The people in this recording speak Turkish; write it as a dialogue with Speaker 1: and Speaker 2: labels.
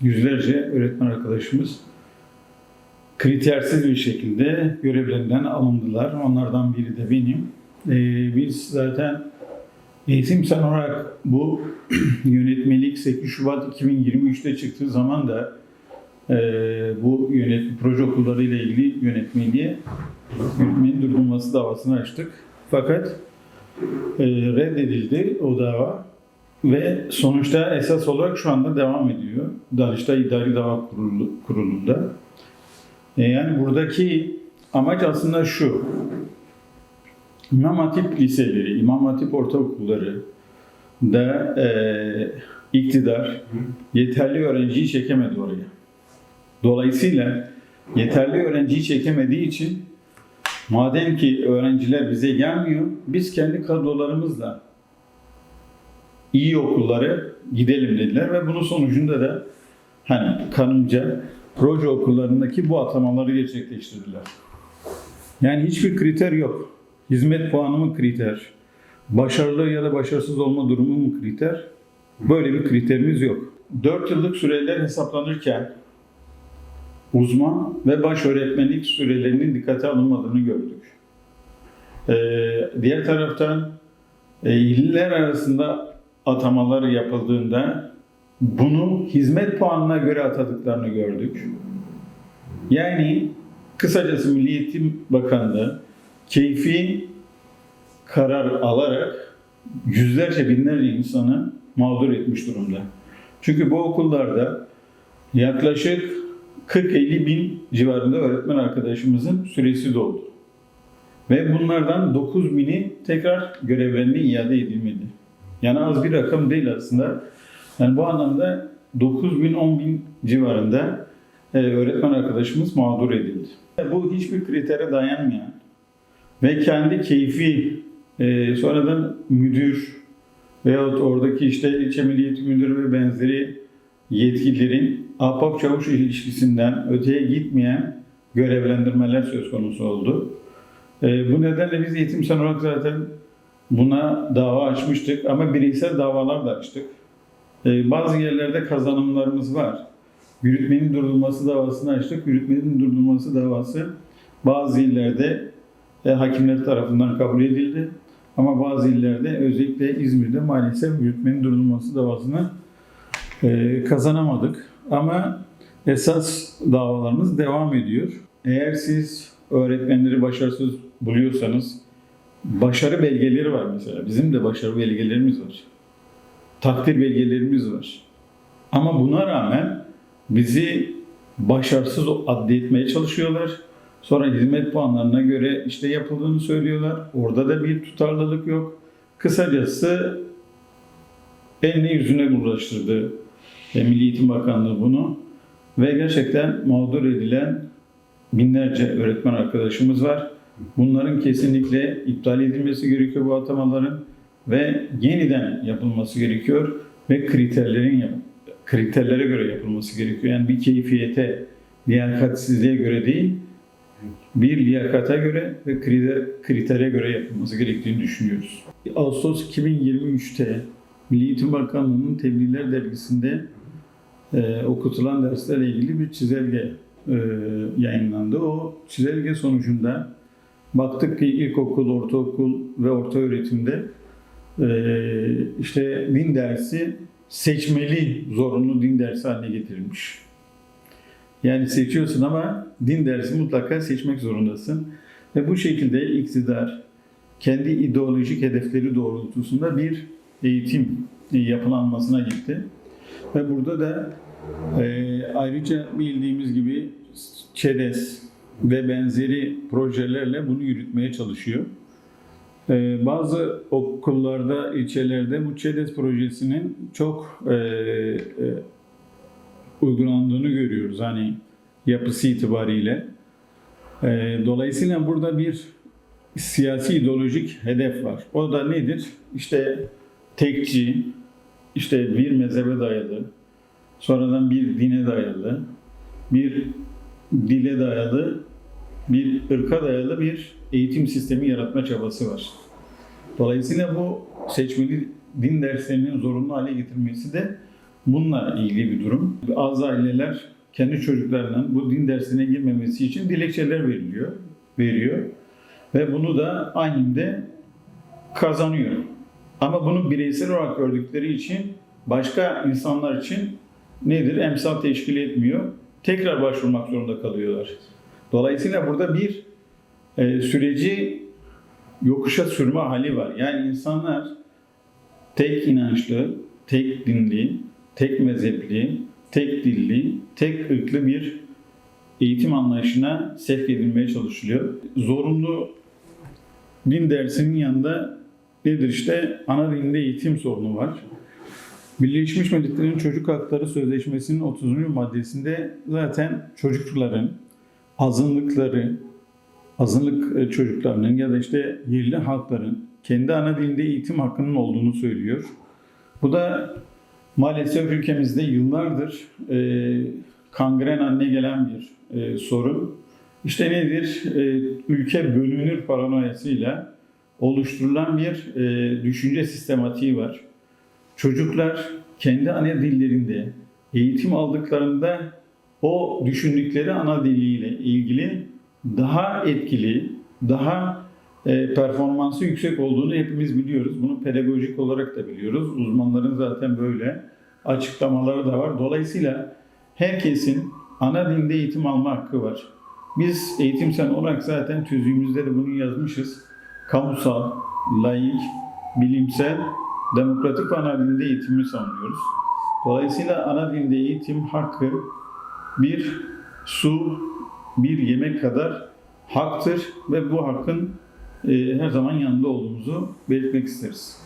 Speaker 1: yüzlerce öğretmen arkadaşımız kritersiz bir şekilde görevlerinden alındılar. Onlardan biri de benim. Ee, biz zaten eğitim sen olarak bu yönetmelik 8 Şubat 2023'te çıktığı zaman da e, bu yönet proje okulları ile ilgili yönetmeliğe yürütmenin durdurulması davasını açtık. Fakat e, reddedildi o dava ve sonuçta esas olarak şu anda devam ediyor. Danıştay İdari Dava Kurulu, Kurulu'nda. E, yani buradaki amaç aslında şu. İmam Hatip liseleri, İmam Hatip ortaokulları da e, iktidar yeterli öğrenciyi çekemedi oraya. Dolayısıyla yeterli öğrenciyi çekemediği için madem ki öğrenciler bize gelmiyor, biz kendi kadrolarımızla iyi okullara gidelim dediler ve bunun sonucunda da hani kanımca proje okullarındaki bu atamaları gerçekleştirdiler. Yani hiçbir kriter yok. Hizmet puanı mı kriter? Başarılı ya da başarısız olma durumu mu kriter? Böyle bir kriterimiz yok. 4 yıllık süreler hesaplanırken uzman ve baş öğretmenlik sürelerinin dikkate alınmadığını gördük. Ee, diğer taraftan e, iller arasında atamalar yapıldığında bunu hizmet puanına göre atadıklarını gördük. Yani kısacası Milli Eğitim Bakanlığı keyfi karar alarak yüzlerce binlerce insanı mağdur etmiş durumda. Çünkü bu okullarda yaklaşık 40-50 bin civarında öğretmen arkadaşımızın süresi doldu. Ve bunlardan 9 bini tekrar görevlerine iade edilmedi. Yani az bir rakam değil aslında. Yani bu anlamda 9 bin 10 bin civarında e, öğretmen arkadaşımız mağdur edildi. Bu hiçbir kritere dayanmayan ve kendi keyfi e, sonradan müdür veyahut oradaki işte ilçe milli eğitim müdürü ve benzeri yetkililerin ahbap çavuş ilişkisinden öteye gitmeyen görevlendirmeler söz konusu oldu. E, bu nedenle biz eğitim olarak zaten buna dava açmıştık ama bireysel davalar da açtık. E, bazı yerlerde kazanımlarımız var. Yürütmenin durdurulması davasını açtık. Yürütmenin durdurulması davası bazı illerde e, hakimler tarafından kabul edildi. Ama bazı illerde özellikle İzmir'de maalesef yürütmenin durdurulması davasını e, kazanamadık. Ama esas davalarımız devam ediyor. Eğer siz öğretmenleri başarısız buluyorsanız başarı belgeleri var mesela. Bizim de başarı belgelerimiz var. Takdir belgelerimiz var. Ama buna rağmen bizi başarısız adletmeye çalışıyorlar. Sonra hizmet puanlarına göre işte yapıldığını söylüyorlar. Orada da bir tutarlılık yok. Kısacası eline yüzüne bulaştırdı e, Milli Eğitim Bakanlığı bunu. Ve gerçekten mağdur edilen binlerce öğretmen arkadaşımız var. Bunların kesinlikle iptal edilmesi gerekiyor bu atamaların ve yeniden yapılması gerekiyor ve kriterlerin kriterlere göre yapılması gerekiyor. Yani bir keyfiyete, liyakatsizliğe göre değil, bir liyakata göre ve kriter, kritere göre yapılması gerektiğini düşünüyoruz. Ağustos 2023'te Milli Eğitim Bakanlığı'nın Tebliğler Dergisi'nde e, okutulan derslerle ilgili bir çizelge e, yayınlandı. O çizelge sonucunda baktık ki ilkokul, ortaokul ve orta öğretimde e, işte din dersi seçmeli zorunlu din dersi haline getirilmiş. Yani seçiyorsun ama din dersi mutlaka seçmek zorundasın. Ve bu şekilde iktidar kendi ideolojik hedefleri doğrultusunda bir eğitim yapılanmasına gitti. Ve burada da e, ayrıca bildiğimiz gibi ÇEDES ve benzeri projelerle bunu yürütmeye çalışıyor. E, bazı okullarda, ilçelerde bu ÇEDES projesinin çok e, e, uygulandığını görüyoruz. Hani yapısı itibariyle. E, dolayısıyla burada bir siyasi ideolojik hedef var. O da nedir? İşte tekçi, işte bir mezhebe dayalı, sonradan bir dine dayalı, bir dile dayalı, bir ırka dayalı bir eğitim sistemi yaratma çabası var. Dolayısıyla bu seçmeli din derslerinin zorunlu hale getirilmesi de bununla ilgili bir durum. Az aileler kendi çocuklarının bu din dersine girmemesi için dilekçeler veriliyor, veriyor ve bunu da ayinde kazanıyor. Ama bunu bireysel olarak gördükleri için başka insanlar için nedir? Emsal teşkil etmiyor. Tekrar başvurmak zorunda kalıyorlar. Dolayısıyla burada bir e, süreci yokuşa sürme hali var. Yani insanlar tek inançlı, tek dinli, tek mezhepli, tek dilli, tek ırklı bir eğitim anlayışına sevk edilmeye çalışılıyor. Zorunlu din dersinin yanında nedir işte ana dilinde eğitim sorunu var. Birleşmiş Milletler'in Çocuk Hakları Sözleşmesi'nin 30. maddesinde zaten çocukların azınlıkları, azınlık e, çocuklarının ya da işte yerli halkların kendi ana dilinde eğitim hakkının olduğunu söylüyor. Bu da maalesef ülkemizde yıllardır e, kangren haline gelen bir e, sorun. İşte nedir? E, ülke bölünür paranoyasıyla oluşturulan bir e, düşünce sistematiği var. Çocuklar kendi ana dillerinde eğitim aldıklarında o düşündükleri ana diliyle ilgili daha etkili, daha e, performansı yüksek olduğunu hepimiz biliyoruz. Bunu pedagojik olarak da biliyoruz. Uzmanların zaten böyle açıklamaları da var. Dolayısıyla herkesin ana dilde eğitim alma hakkı var. Biz eğitimsel olarak zaten tüzüğümüzde de bunu yazmışız. Kamusal, laik, bilimsel, demokratik ana dilde eğitimi savunuyoruz. Dolayısıyla ana dilde eğitim hakkı bir su, bir yemek kadar haktır ve bu hakkın e, her zaman yanında olduğumuzu belirtmek isteriz.